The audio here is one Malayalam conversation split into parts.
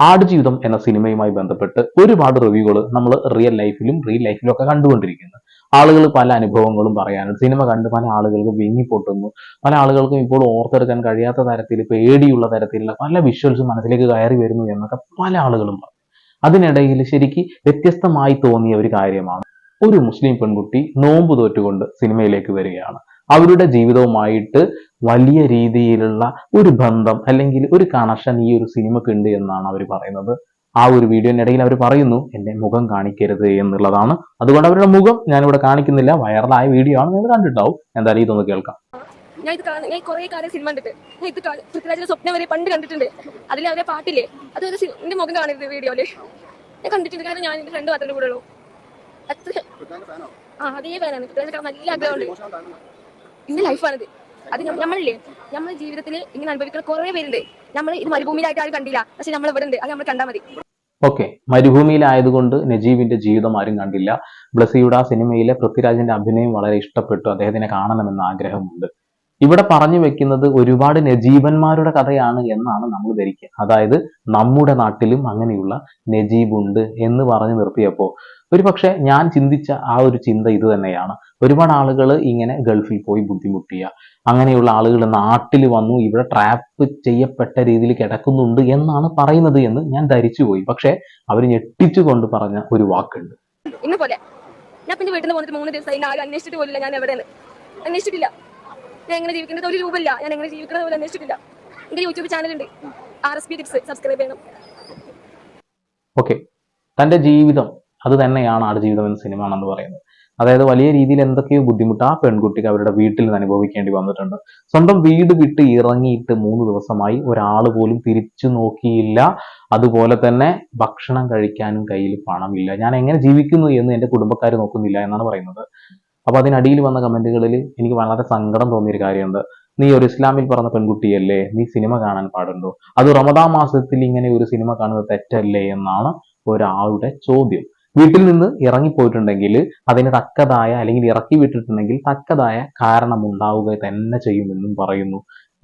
ആടുജീവിതം എന്ന സിനിമയുമായി ബന്ധപ്പെട്ട് ഒരുപാട് റിവ്യൂകൾ നമ്മൾ റിയൽ ലൈഫിലും റിയൽ ലൈഫിലും ഒക്കെ കണ്ടുകൊണ്ടിരിക്കുന്നു. ആളുകൾ പല അനുഭവങ്ങളും പറയാനുണ്ട് സിനിമ കണ്ട് പല ആളുകൾക്ക് വിങ്ങിപ്പൊട്ടുന്നു പല ആളുകൾക്കും ഇപ്പോൾ ഓർത്തെടുക്കാൻ കഴിയാത്ത തരത്തിൽ പേടിയുള്ള തരത്തിലുള്ള പല വിഷ്വൽസും മനസ്സിലേക്ക് കയറി വരുന്നു എന്നൊക്കെ പല ആളുകളും പറഞ്ഞു. അതിനിടയിൽ ശരിക്ക് വ്യത്യസ്തമായി തോന്നിയ ഒരു കാര്യമാണ്. ഒരു മുസ്ലിം പെൺകുട്ടി നോമ്പ് തോറ്റുകൊണ്ട് സിനിമയിലേക്ക് വരികയാണ്. അവരുടെ ജീവിതവുമായിട്ട് വലിയ രീതിയിലുള്ള ഒരു ബന്ധം അല്ലെങ്കിൽ ഒരു കണക്ഷൻ ഈ ഒരു സിനിമക്ക് ഉണ്ട് എന്നാണ് അവർ പറയുന്നത്. ആ ഒരു വീഡിയോനിടയിൽ അവർ പറയുന്നു എന്റെ മുഖം കാണിക്കരുത് എന്നുള്ളതാണ്. അതുകൊണ്ട് അവരുടെ മുഖം ഞാനിവിടെ കാണിക്കുന്നില്ല. വൈറലായ വീഡിയോ ആണ് നിങ്ങൾ കണ്ടിട്ടുണ്ടാവും. എന്തായാലും ഇതൊന്ന് കേൾക്കാം. ഞാൻ ഇത് കാണുന്നത് ഞാൻ കുറേ കാലം സിനിമ കണ്ടിട്ട്. ഞാൻ ഇത് പൃഥ്വിരാജിന്റെ സ്വപ്നം വരെ പണ്ട് കണ്ടിട്ടുണ്ട്. അതിലെ അവരെ പാട്ടില്ലേ? അത് ഒരു എന്റെ മുഖം കാണരുത് വീഡിയോയിൽ ഞാൻ കണ്ടിട്ടുണ്ട്. കാരണം ഞാൻ എന്റെ ഫ്രണ്ട് മാത്രമേ കൂടെ ഉള്ളൂ. അത്ര ആ അതേ പേരാണ് പൃഥ്വിരാജ് നല്ല ആഗ്രഹമുണ്ട്. എന്റെ ലൈഫാണിത് അത് നമ്മളില്ലേ നമ്മുടെ ജീവിതത്തിൽ ഇങ്ങനെ അനുഭവിക്കുന്ന കുറേ പേരുണ്ട്. നമ്മൾ ഇത് മരുഭൂമിയിലായിട്ട് ആരും കണ്ടില്ല. പക്ഷെ നമ്മൾ ഇവിടെ ഉണ്ട് അത് നമ്മൾ കണ്ടാൽ മതി. ഓക്കെ. മരുഭൂമിയിലായതുകൊണ്ട് നജീബിന്റെ ജീവിതം ആരും കണ്ടില്ല. ബ്ലസിയുടെ ആ സിനിമയിലെ പൃഥ്വിരാജിന്റെ അഭിനയം വളരെ ഇഷ്ടപ്പെട്ടു. അദ്ദേഹത്തിനെ കാണണമെന്ന് ആഗ്രഹമുണ്ട്. ഇവിടെ പറഞ്ഞു വെക്കുന്നത് ഒരുപാട് നജീബന്മാരുടെ കഥയാണ് എന്നാണ് നമ്മൾ ധരിക്കുക. അതായത് നമ്മുടെ നാട്ടിലും അങ്ങനെയുള്ള നജീബുണ്ട് എന്ന് പറഞ്ഞു നിർത്തിയപ്പോൾ ഒരുപക്ഷെ ഞാൻ ചിന്തിച്ച ആ ഒരു ചിന്ത ഇത് തന്നെയാണ്. ഒരുപാട് ആളുകൾ ഇങ്ങനെ ഗൾഫിൽ പോയി ബുദ്ധിമുട്ടിയ അങ്ങനെയുള്ള ആളുകൾ നാട്ടിൽ വന്നു ഇവിടെ ട്രാപ്പ് ചെയ്യപ്പെട്ട രീതിയിൽ കിടക്കുന്നുണ്ട് എന്നാണ് പറയുന്നത് എന്ന് ഞാൻ ധരിച്ചു പോയി. പക്ഷെ അവർ ഞെട്ടിച്ചുകൊണ്ട് പറഞ്ഞ ഒരു വാക്കുണ്ട്. പോലെ ഞാൻ പിന്നെ വീട്ടിൽ നിന്ന് പോന്നിട്ട് മൂന്ന് ഞാൻ ആരും അന്വേഷിച്ചിട്ട് പോലില്ല. ഞാൻ എവിടെയാണ് അന്വേഷിച്ചിട്ടില്ല. ഞാൻ എങ്ങനെ ജീവിക്കുന്നത് ഒരു രൂപമില്ല. ഞാൻ എങ്ങനെ ജീവിക്കുന്നത് പോലെ അന്വേഷിച്ചിട്ടില്ല. എന്റെ യൂട്യൂബ് ചാനലുണ്ട് R S P tips subscribe ചെയ്യണം. ഓക്കെ തന്റെ ജീവിതം അത് തന്നെയാണ് ആടുജീവിതം എന്ന സിനിമ ആണെന്ന് പറയുന്നത്. അതായത് വലിയ രീതിയിൽ എന്തൊക്കെയോ ബുദ്ധിമുട്ട് ആ പെൺകുട്ടിക്ക് അവരുടെ വീട്ടിൽ നിന്ന് അനുഭവിക്കേണ്ടി വന്നിട്ടുണ്ട്. സ്വന്തം വീട് വിട്ട് ഇറങ്ങിയിട്ട് മൂന്ന് ദിവസമായി ഒരാൾ പോലും തിരിച്ചു നോക്കിയില്ല. അതുപോലെ തന്നെ ഭക്ഷണം കഴിക്കാനും കയ്യിൽ പണമില്ല. ഞാൻ എങ്ങനെ ജീവിക്കുന്നു എന്ന് എന്റെ കുടുംബക്കാർ നോക്കുന്നില്ല എന്നാണ് പറയുന്നത്. അപ്പൊ അതിനടിയിൽ വന്ന കമന്റുകളിൽ എനിക്ക് വളരെ സങ്കടം തോന്നിയൊരു കാര്യമുണ്ട്. നീ ഒരു ഇസ്ലാമിൽ പറഞ്ഞ പെൺകുട്ടിയല്ലേ? നീ സിനിമ കാണാൻ പാടുണ്ടോ? അത് റമദാ മാസത്തിൽ ഇങ്ങനെ ഒരു സിനിമ കാണുന്നത് തെറ്റല്ലേ എന്നാണ് ഒരാളുടെ ചോദ്യം. വീട്ടിൽ നിന്ന് ഇറങ്ങിപ്പോയിട്ടുണ്ടെങ്കിൽ അതിന് തക്കതായ അല്ലെങ്കിൽ ഇറക്കി വിട്ടിട്ടുണ്ടെങ്കിൽ തക്കതായ കാരണം ഉണ്ടാവുക തന്നെ ചെയ്യുമെന്നും പറയുന്നു.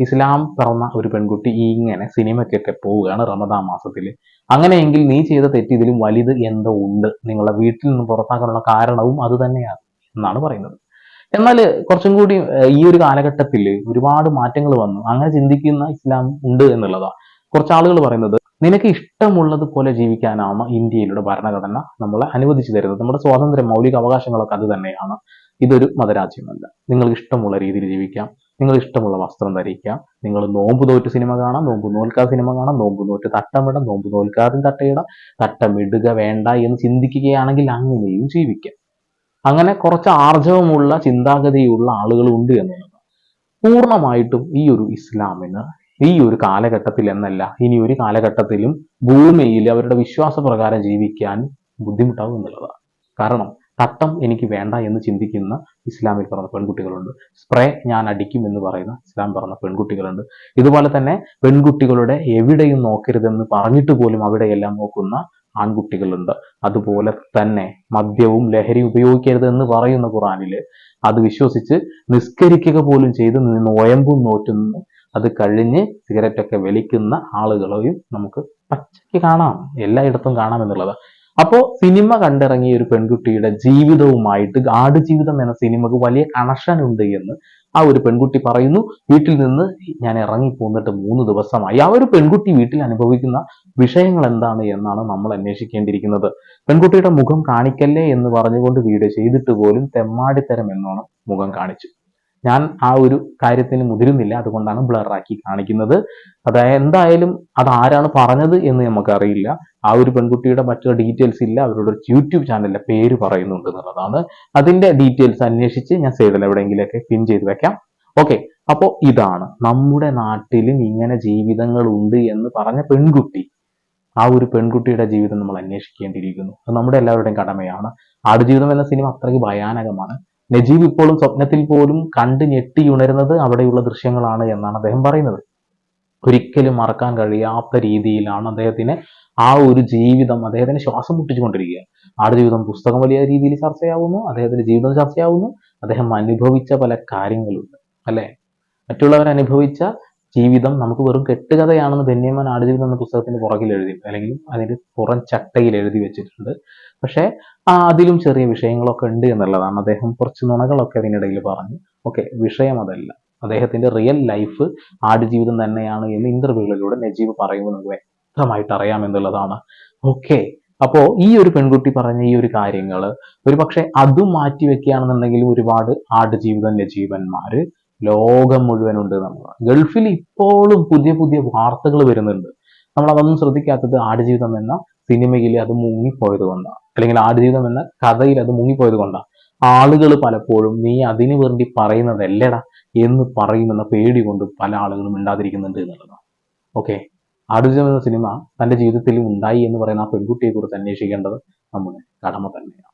ഇസ്ലാം പറഞ്ഞ ഒരു പെൺകുട്ടി ഇങ്ങനെ സിനിമയ്ക്കൊക്കെ പോവുകയാണ് റമദാ മാസത്തിൽ. അങ്ങനെയെങ്കിൽ നീ ചെയ്ത തെറ്റ് ഇതിലും വലുത് എന്തോ ഉണ്ട്. നിങ്ങളെ വീട്ടിൽ നിന്ന് പുറത്താക്കാനുള്ള കാരണവും അത് തന്നെയാണ്. എന്നാണ് പറയുന്നത്. എന്നാൽ കുറച്ചും കൂടി ഈ ഒരു കാലഘട്ടത്തിൽ ഒരുപാട് മാറ്റങ്ങൾ വന്നു. അങ്ങനെ ചിന്തിക്കുന്ന ഇസ്ലാം ഉണ്ട് എന്നുള്ളതാണ് കുറച്ച് ആളുകൾ പറയുന്നത് നിനക്ക് ഇഷ്ടമുള്ളത് പോലെ ജീവിക്കാനാണ് ഇന്ത്യയിലൂടെ ഭരണഘടന നമ്മളെ അനുവദിച്ചു തരുന്നത്. നമ്മുടെ സ്വാതന്ത്ര്യം മൗലിക അവകാശങ്ങളൊക്കെ അത് തന്നെയാണ്. ഇതൊരു മതരാജ്യമല്ല. നിങ്ങൾക്ക് ഇഷ്ടമുള്ള രീതിയിൽ ജീവിക്കാം. നിങ്ങൾ ഇഷ്ടമുള്ള വസ്ത്രം ധരിക്കാം. നിങ്ങൾ നോമ്പ് തോറ്റ് സിനിമ കാണാം. നോമ്പ് നോൽക്കാതെ സിനിമ കാണാം. നോമ്പ് നോറ്റ് തട്ടമിടാം നോമ്പ് നോൽക്കാതെ തട്ടയിടാം തട്ടമിടുക വേണ്ട എന്ന് ചിന്തിക്കുകയാണെങ്കിൽ അങ്ങനെയും ജീവിക്കാം. അങ്ങനെ കുറച്ച് ആർജവമുള്ള ചിന്താഗതിയുള്ള ആളുകളുണ്ട് എന്നുള്ളത്. പൂർണമായിട്ടും ഈ ഒരു ഇസ്ലാമിന് ഈ ഒരു കാലഘട്ടത്തിൽ എന്നല്ല ഇനി ഒരു കാലഘട്ടത്തിലും ഭൂമിയിൽ അവരുടെ വിശ്വാസപ്രകാരം ജീവിക്കാൻ ബുദ്ധിമുട്ടാവും എന്നുള്ളതാണ്. കാരണം തട്ടം എനിക്ക് വേണ്ട എന്ന് ചിന്തിക്കുന്ന ഇസ്ലാമിൽ പറഞ്ഞ പെൺകുട്ടികളുണ്ട്. സ്പ്രേ ഞാൻ അടിക്കും എന്ന് പറയുന്ന ഇസ്ലാം പറഞ്ഞ പെൺകുട്ടികളുണ്ട്. ഇതുപോലെ തന്നെ പെൺകുട്ടികളുടെ എവിടെയും നോക്കരുതെന്ന് പറഞ്ഞിട്ട് പോലും അവിടെയെല്ലാം നോക്കുന്ന ആൺകുട്ടികളുണ്ട്. അതുപോലെ തന്നെ മദ്യവും ലഹരി ഉപയോഗിക്കരുത് എന്ന് പറയുന്ന ഖുറാനിൽ അത് വിശ്വസിച്ച് നിസ്കരിക്കുക പോലും ചെയ്ത് നോയമ്പും നോറ്റുന്നു അത് കഴിഞ്ഞ് സിഗരറ്റൊക്കെ വലിക്കുന്ന ആളുകളെയും നമുക്ക് പച്ചയ്ക്ക് കാണാം. എല്ലായിടത്തും കാണാം എന്നുള്ളത്. അപ്പോ സിനിമ കണ്ടിറങ്ങിയ ഒരു പെൺകുട്ടിയുടെ ജീവിതവുമായിട്ട് ആടുജീവിതം എന്ന സിനിമക്ക് വലിയ കണക്ഷൻ ഉണ്ട് എന്ന് ആ ഒരു പെൺകുട്ടി പറയുന്നു. വീട്ടിൽ നിന്ന് ഞാൻ ഇറങ്ങി പോന്നിട്ട് മൂന്ന് ദിവസമായി. ആ ഒരു പെൺകുട്ടി വീട്ടിൽ അനുഭവിക്കുന്ന വിഷയങ്ങൾ എന്താണ് എന്നാണ് നമ്മൾ അന്വേഷിക്കേണ്ടിയിരിക്കുന്നത്. പെൺകുട്ടിയുടെ മുഖം കാണിക്കല്ലേ എന്ന് പറഞ്ഞുകൊണ്ട് വീഡിയോ ചെയ്തിട്ട് പോലും തെമ്മാടിത്തരം എന്നോണം മുഖം കാണിച്ചു. ഞാൻ ആ ഒരു കാര്യത്തിന് മുതിരുന്നില്ല. അതുകൊണ്ടാണ് ബ്ലറാക്കി കാണിക്കുന്നത്. അതായത് എന്തായാലും അത് ആരാണ് പറഞ്ഞത് എന്ന് നമുക്കറിയില്ല. ആ ഒരു പെൺകുട്ടിയുടെ മറ്റുള്ള ഡീറ്റെയിൽസ് ഇല്ല. അവരുടെ യൂട്യൂബ് ചാനലിലെ പേര് പറയുന്നുണ്ട് എന്നുള്ളതാണ്. അതിന്റെ ഡീറ്റെയിൽസ് അന്വേഷിച്ച് ഞാൻ സൈഡിൽ എവിടെയെങ്കിലുമൊക്കെ പിൻ ചെയ്ത് വെക്കാം. ഓക്കെ അപ്പോൾ ഇതാണ്. നമ്മുടെ നാട്ടിലും ഇങ്ങനെ ജീവിതങ്ങൾ ഉണ്ട് എന്ന് പറഞ്ഞ പെൺകുട്ടി. ആ ഒരു പെൺകുട്ടിയുടെ ജീവിതം നമ്മൾ അന്വേഷിക്കേണ്ടിയിരിക്കുന്നു. അത് നമ്മുടെ എല്ലാവരുടെയും കടമയാണ്. ആടുജീവിതം എന്ന സിനിമ അത്രയ്ക്ക് ഭയാനകമാണ്. നജീബ് ഇപ്പോഴും സ്വപ്നത്തിൽ പോലും കണ്ട് ഞെട്ടിയുണരുന്നത് അവിടെയുള്ള ദൃശ്യങ്ങളാണ് എന്നാണ് അദ്ദേഹം പറയുന്നത്. ഒരിക്കലും മറക്കാൻ കഴിയാത്ത രീതിയിലാണ് അദ്ദേഹത്തിന് ആ ഒരു ജീവിതം അദ്ദേഹത്തിന് ശ്വാസം മുട്ടിച്ചുകൊണ്ടിരിക്കുക ആടുജീവിതം പുസ്തകം വലിയ രീതിയിൽ ചർച്ചയാവുന്നു അദ്ദേഹത്തിന്റെ ജീവിതം ചർച്ചയാവുന്നു അദ്ദേഹം അനുഭവിച്ച പല കാര്യങ്ങളുണ്ട് അല്ലെ? മറ്റുള്ളവർ അനുഭവിച്ച ജീവിതം നമുക്ക് വെറും കെട്ടുകഥയാണെന്ന് ബെന്യാമൻ ആടുജീവിതം എന്ന പുസ്തകത്തിന്റെ പുറകിൽ എഴുതി അല്ലെങ്കിൽ അതിന്റെ പുറം ചട്ടയിൽ എഴുതി വെച്ചിട്ടുണ്ട്. പക്ഷേ അതിലും ചെറിയ വിഷയങ്ങളൊക്കെ ഉണ്ട് എന്നുള്ളതാണ്. അദ്ദേഹം കുറച്ച് നുണകളൊക്കെ അതിനിടയിൽ പറഞ്ഞു. ഓക്കെ വിഷയം അതല്ല. അദ്ദേഹത്തിന്റെ റിയൽ ലൈഫ് ആടുജീവിതം തന്നെയാണ് എന്ന് ഇന്റർവ്യൂകളിലൂടെ നജീബ് പറയുമ്പോൾ നമുക്ക് വ്യക്തമായിട്ട് അറിയാം എന്നുള്ളതാണ്. ഓക്കെ അപ്പോൾ ഈ ഒരു പെൺകുട്ടി പറഞ്ഞ ഈ ഒരു കാര്യങ്ങൾ ഒരു പക്ഷെ അതും മാറ്റി വെക്കുകയാണെന്നുണ്ടെങ്കിൽ ഒരുപാട് ആടുജീവിതം നജീവന്മാര് ലോകം മുഴുവൻ ഉണ്ട് എന്നുള്ളതാണ് ഗൾഫിൽ ഇപ്പോഴും പുതിയ പുതിയ വാർത്തകൾ വരുന്നുണ്ട്. നമ്മൾ അതൊന്നും ശ്രദ്ധിക്കാത്തത് ആടുജീവിതം എന്ന സിനിമയിൽ അത് മുങ്ങിപ്പോയത് കൊണ്ടാണ് അല്ലെങ്കിൽ ആടുജീവിതം എന്ന കഥയിൽ അത് മുങ്ങിപ്പോയത് കൊണ്ടാണ് ആളുകൾ പലപ്പോഴും നീ അതിനു വേണ്ടി പറയുന്നതല്ലടാ എന്ന് പറയുമെന്ന പേടി കൊണ്ട് പല ആളുകളും ഉണ്ടാതിരിക്കുന്നുണ്ട് എന്നുള്ളതാണ്. ഓക്കെ? ആടുജീവിതം എന്ന സിനിമ തന്റെ ജീവിതത്തിൽ ഉണ്ടായി എന്ന് പറയുന്ന ആ പെൺകുട്ടിയെക്കുറിച്ച് അന്വേഷിക്കേണ്ടത് നമ്മുടെ കടമ തന്നെയാണ്.